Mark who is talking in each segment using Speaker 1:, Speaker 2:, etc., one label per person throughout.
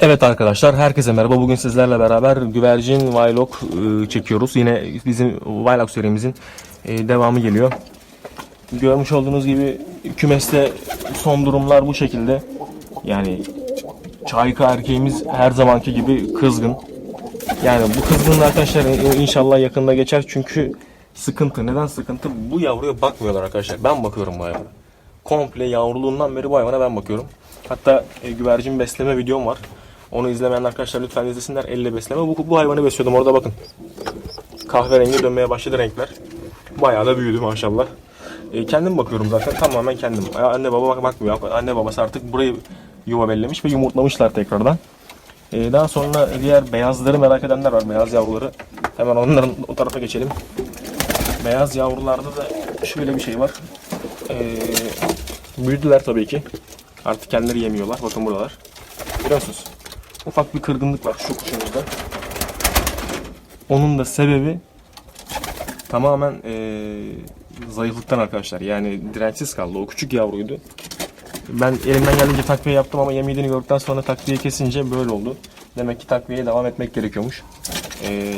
Speaker 1: Evet arkadaşlar herkese merhaba. Bugün sizlerle beraber güvercin vlog e, çekiyoruz. Yine bizim vlog serimizin e, devamı geliyor. Görmüş olduğunuz gibi kümeste son durumlar bu şekilde. Yani çayka erkeğimiz her zamanki gibi kızgın. Yani bu kızgınlık arkadaşlar inşallah yakında geçer çünkü sıkıntı. Neden sıkıntı? Bu yavruya bakmıyorlar arkadaşlar. Ben bakıyorum bu hayvana. Komple yavruluğundan beri bu hayvana ben bakıyorum. Hatta e, güvercin besleme videom var. Onu izlemeyen arkadaşlar lütfen izlesinler. Elle besleme. Bu, bu hayvanı besliyordum orada bakın. Kahverengi dönmeye başladı renkler. Bayağı da büyüdü maşallah. E, kendim bakıyorum zaten tamamen kendim. Anne baba bak- bakmıyor. Anne babası artık burayı yuva bellemiş ve yumurtlamışlar tekrardan. E, daha sonra diğer beyazları merak edenler var. Beyaz yavruları. Hemen onların o tarafa geçelim. Beyaz yavrularda da şöyle bir şey var. E, büyüdüler tabii ki. Artık kendileri yemiyorlar. Bakın buradalar. Görüyor musunuz? Ufak bir kırgınlık var şu kuşumuzda. Onun da sebebi tamamen eee, zayıflıktan arkadaşlar. Yani dirençsiz kaldı. O küçük yavruydu. Ben elimden geldiğince takviye yaptım ama yemiyediğini gördükten sonra takviye kesince böyle oldu. Demek ki takviyeye devam etmek gerekiyormuş. Eee,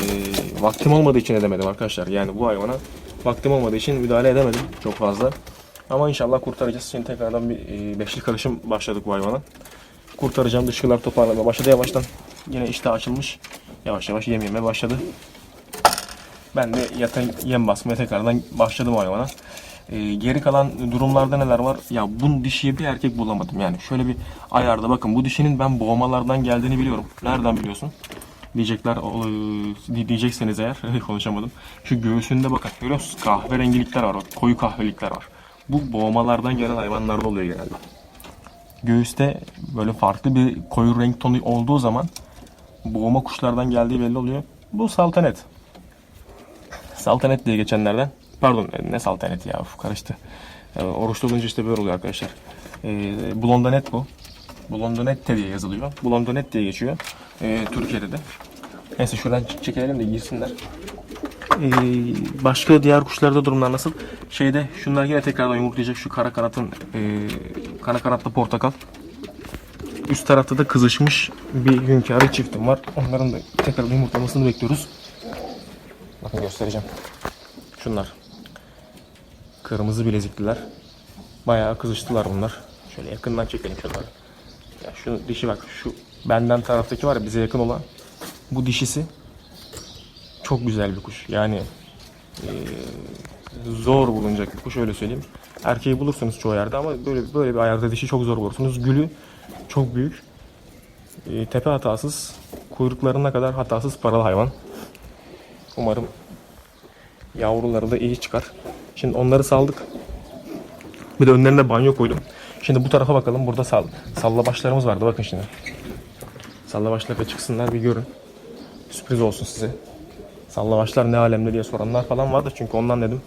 Speaker 1: vaktim olmadığı için edemedim arkadaşlar. Yani bu hayvana vaktim olmadığı için müdahale edemedim çok fazla. Ama inşallah kurtaracağız. Şimdi tekrardan bir eee, beşli karışım başladık bu hayvana kurtaracağım. Dışkılar toparlamaya başladı yavaştan. Yine işte açılmış. Yavaş yavaş yem yemeye başladı. Ben de yata yem basmaya tekrardan başladım hayvana. Ee, geri kalan durumlarda neler var? Ya bu dişiye bir erkek bulamadım. Yani şöyle bir ayarda bakın bu dişinin ben boğmalardan geldiğini biliyorum. Nereden biliyorsun? Diyecekler e, diyecekseniz eğer konuşamadım. Şu göğsünde bakın görüyor musunuz? Kahverengilikler var. Koyu kahvelikler var. Bu boğmalardan gelen hayvanlarda oluyor genelde göğüste böyle farklı bir koyu renk tonu olduğu zaman boğma kuşlardan geldiği belli oluyor. Bu saltanet. Saltanet diye geçenlerden. Pardon ne saltanet ya uf, karıştı. E, oruçlu olunca işte böyle oluyor arkadaşlar. E, Blondonet bu. Blondonette diye yazılıyor. Blondonet diye geçiyor. E, Türkiye'de de. Neyse şuradan çekelim de girsinler. Ee, başka diğer kuşlarda durumlar nasıl? Şeyde şunlar yine tekrardan yumurtlayacak şu kara kanatın e, kara kanatlı portakal. Üst tarafta da kızışmış bir hünkârı çiftim var. Onların da tekrar yumurtlamasını bekliyoruz. Bakın göstereceğim. Şunlar. Kırmızı bilezikliler. Bayağı kızıştılar bunlar. Şöyle yakından çekelim şunları. Ya şu dişi bak şu benden taraftaki var ya bize yakın olan bu dişisi çok güzel bir kuş. Yani eee, zor bulunacak bir kuş öyle söyleyeyim. Erkeği bulursunuz çoğu yerde ama böyle böyle bir ayarda dişi çok zor bulursunuz. Gülü çok büyük. Eee, tepe hatasız, kuyruklarına kadar hatasız paralı hayvan. Umarım yavruları da iyi çıkar. Şimdi onları saldık. Bir de önlerine banyo koydum. Şimdi bu tarafa bakalım. Burada sal salla başlarımız vardı. Bakın şimdi. Salla başlara çıksınlar bir görün. Sürpriz olsun size. Sallavaşlar ne alemde diye soranlar falan vardı çünkü ondan dedim.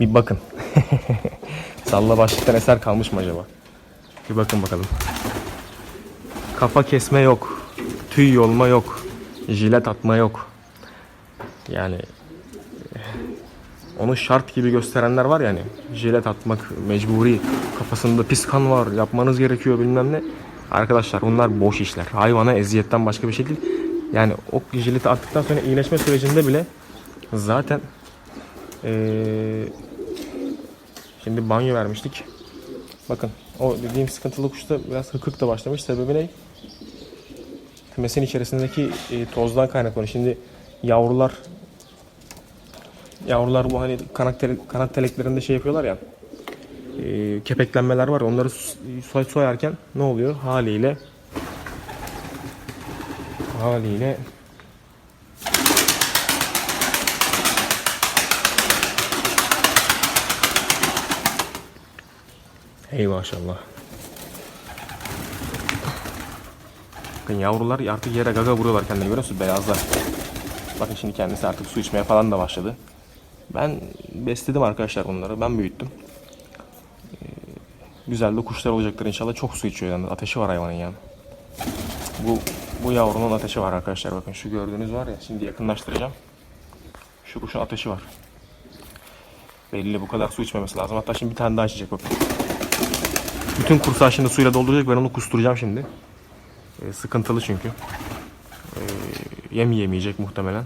Speaker 1: Bir bakın. Sallavaşlıktan eser kalmış mı acaba? Bir bakın bakalım. Kafa kesme yok. Tüy yolma yok. Jilet atma yok. Yani onu şart gibi gösterenler var yani. Jilet atmak mecburi. Kafasında pis kan var. Yapmanız gerekiyor bilmem ne. Arkadaşlar bunlar boş işler. Hayvana eziyetten başka bir şey değil. Yani o jileti attıktan sonra iyileşme sürecinde bile zaten eee, şimdi banyo vermiştik. Bakın o dediğim sıkıntılı kuşta biraz hıkık da başlamış. Sebebi ne? Kümesin içerisindeki e, tozdan kaynaklanıyor. Şimdi yavrular yavrular bu hani kanat, tele- kanat teleklerinde şey yapıyorlar ya e, kepeklenmeler var. Onları soy soyarken ne oluyor? Haliyle haliyle Hey maşallah. Bakın yavrular artık yere gaga vuruyorlar kendini görüyor musunuz? Beyazlar. Bakın şimdi kendisi artık su içmeye falan da başladı. Ben besledim arkadaşlar onları. Ben büyüttüm. Ee, güzel de kuşlar olacaktır inşallah. Çok su içiyor yani. Ateşi var hayvanın yani. Bu bu yavrunun ateşi var arkadaşlar. Bakın şu gördüğünüz var ya. Şimdi yakınlaştıracağım. Şu kuşun ateşi var. Belli bu kadar su içmemesi lazım. Hatta şimdi bir tane daha içecek bakın. Bütün kursağı şimdi suyla dolduracak. Ben onu kusturacağım şimdi. E, sıkıntılı çünkü. E, yem yemeyecek muhtemelen.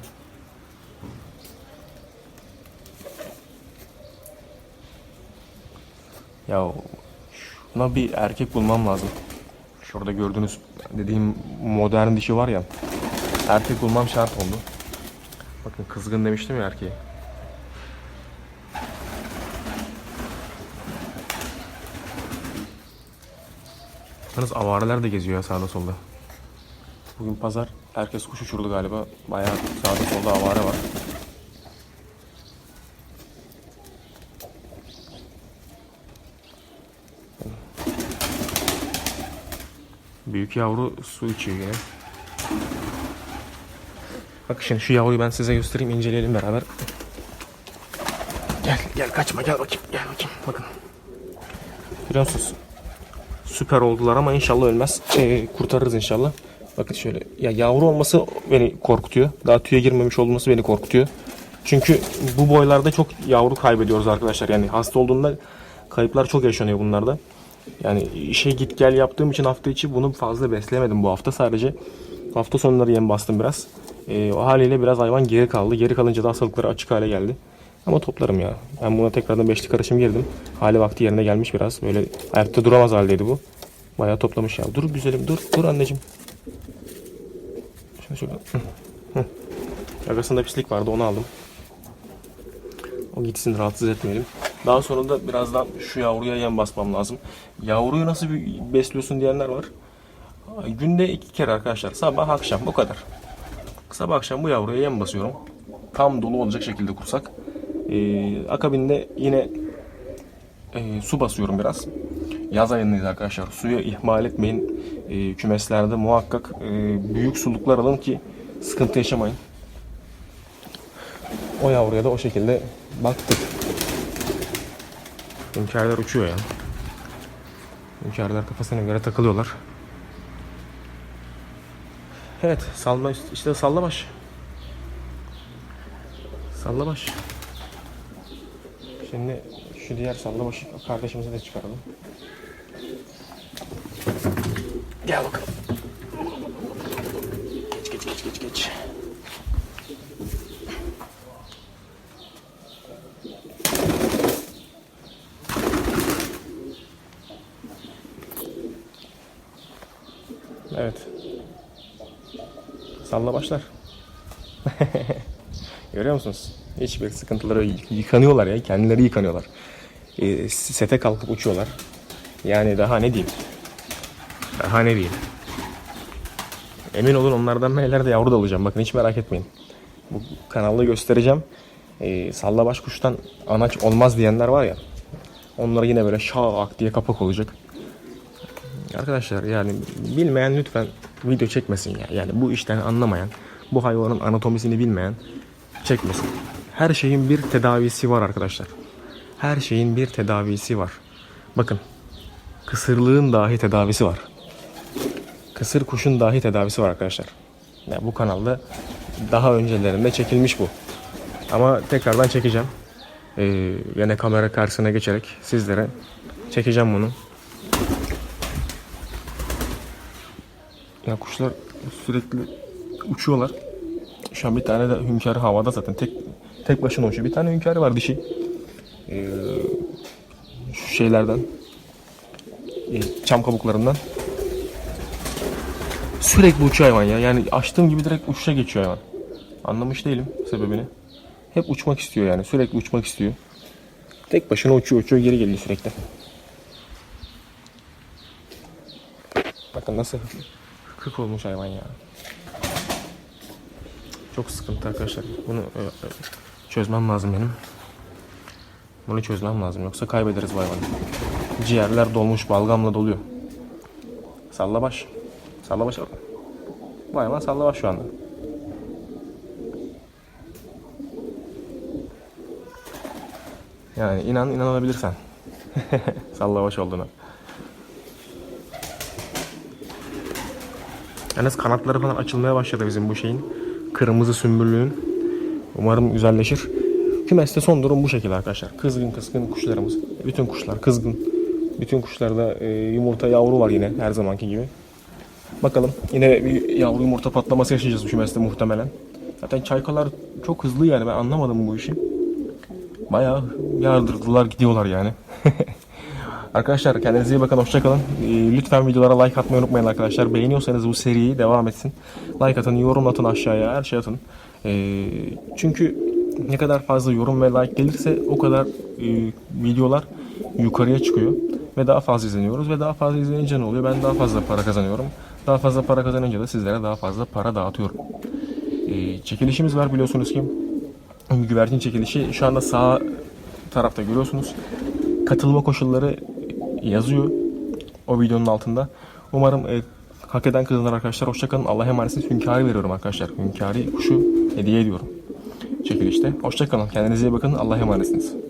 Speaker 1: Ya şuna bir erkek bulmam lazım. Şurada gördüğünüz dediğim modern dişi var ya. Erkek bulmam şart oldu. Bakın kızgın demiştim ya erkeğe. Yalnız avareler de geziyor ya sağda solda. Bugün pazar herkes kuş uçurdu galiba. Bayağı sağda solda avare var. Büyük yavru su içiyor yine. Bak şimdi şu yavruyu ben size göstereyim inceleyelim beraber. Gel gel kaçma gel bakayım gel bakayım bakın. Görüyor musunuz? Süper oldular ama inşallah ölmez. Ee, kurtarırız inşallah. Bakın şöyle ya yavru olması beni korkutuyor. Daha tüye girmemiş olması beni korkutuyor. Çünkü bu boylarda çok yavru kaybediyoruz arkadaşlar. Yani hasta olduğunda kayıplar çok yaşanıyor bunlarda. Yani işe git gel yaptığım için hafta içi bunu fazla beslemedim bu hafta. Sadece hafta sonları yem bastım biraz. Ee, o haliyle biraz hayvan geri kaldı. Geri kalınca da hastalıkları açık hale geldi. Ama toplarım ya. Ben buna tekrardan beşli karışım girdim. Hali vakti yerine gelmiş biraz. Böyle ayakta duramaz haldeydi bu. Bayağı toplamış ya. Dur güzelim dur. Dur anneciğim. Şöyle şöyle. Gagasında pislik vardı onu aldım. O gitsin rahatsız etmeyelim. Daha sonra da birazdan şu yavruya yem basmam lazım. Yavruyu nasıl besliyorsun diyenler var. Günde iki kere arkadaşlar. Sabah akşam bu kadar. Sabah akşam bu yavruya yem basıyorum. Tam dolu olacak şekilde kursak. Ee, akabinde yine e, su basıyorum biraz. Yaz ayındayız arkadaşlar. Suyu ihmal etmeyin. Ee, kümeslerde muhakkak e, büyük suluklar alın ki sıkıntı yaşamayın. O yavruya da o şekilde baktık. Hünkârlar uçuyor ya. Hünkârlar kafasına göre takılıyorlar. Evet, salma işte salla baş. Salla baş. Şimdi şu diğer salla başı kardeşimizi de çıkaralım. Gel bakalım. Salla başlar. Görüyor musunuz? Hiçbir sıkıntıları yıkanıyorlar ya. Kendileri yıkanıyorlar. Ee, sete kalkıp uçuyorlar. Yani daha ne diyeyim? Daha ne diyeyim? Emin olun onlardan ben ileride yavru da alacağım. Bakın hiç merak etmeyin. Bu kanalda göstereceğim. Ee, sallabaş kuştan anaç olmaz diyenler var ya. Onlara yine böyle şak diye kapak olacak. Arkadaşlar yani bilmeyen lütfen video çekmesin ya. Yani bu işten anlamayan, bu hayvanın anatomisini bilmeyen çekmesin. Her şeyin bir tedavisi var arkadaşlar. Her şeyin bir tedavisi var. Bakın. Kısırlığın dahi tedavisi var. Kısır kuşun dahi tedavisi var arkadaşlar. Yani bu kanalda daha öncelerinde çekilmiş bu. Ama tekrardan çekeceğim. Ee, yine kamera karşısına geçerek sizlere çekeceğim bunu. Ya kuşlar sürekli uçuyorlar. Şu an bir tane de hünkârı havada zaten tek tek başına uçuyor. Bir tane hünkârı var dişi. Ee, şu şeylerden e, çam kabuklarından sürekli uçuyor hayvan ya. Yani açtığım gibi direkt uçuşa geçiyor hayvan. Anlamış değilim sebebini. Hep uçmak istiyor yani. Sürekli uçmak istiyor. Tek başına uçuyor uçuyor geri geliyor sürekli. Bakın nasıl kırk olmuş hayvan ya. Çok sıkıntı arkadaşlar. Bunu e, e, çözmem lazım benim. Bunu çözmem lazım yoksa kaybederiz bu hayvanı. Ciğerler dolmuş balgamla doluyor. Salla baş. Salla baş. Bu hayvan salla baş şu anda. Yani inan inanabilirsen. salla baş olduğuna. Yalnız kanatları falan açılmaya başladı bizim bu şeyin. Kırmızı sümbüllüğün. Umarım güzelleşir. Kümeste son durum bu şekilde arkadaşlar. Kızgın kızgın kuşlarımız. Bütün kuşlar kızgın. Bütün kuşlarda e, yumurta yavru var yine her zamanki gibi. Bakalım yine bir yavru yumurta patlaması yaşayacağız bu kümeste muhtemelen. Zaten çaykalar çok hızlı yani ben anlamadım bu işi. Bayağı yardırdılar gidiyorlar yani. arkadaşlar kendinize iyi bakın hoşçakalın. lütfen videolara like atmayı unutmayın arkadaşlar. Beğeniyorsanız bu seriyi devam etsin. Like atın, yorum atın aşağıya, her şey atın. Ee, çünkü ne kadar fazla yorum ve like gelirse o kadar e, videolar yukarıya çıkıyor. Ve daha fazla izleniyoruz ve daha fazla izlenince ne oluyor? Ben daha fazla para kazanıyorum. Daha fazla para kazanınca da sizlere daha fazla para dağıtıyorum. Ee, çekilişimiz var biliyorsunuz ki. Güvercin çekilişi şu anda sağ tarafta görüyorsunuz. Katılma koşulları yazıyor o videonun altında. Umarım e, hak eden kazanır arkadaşlar. Hoşçakalın. Allah'a emanetsiniz. Hünkârı veriyorum arkadaşlar. Hünkârı kuşu hediye ediyorum çekilişte. Hoşçakalın. Kendinize iyi bakın. Allah'a emanetsiniz.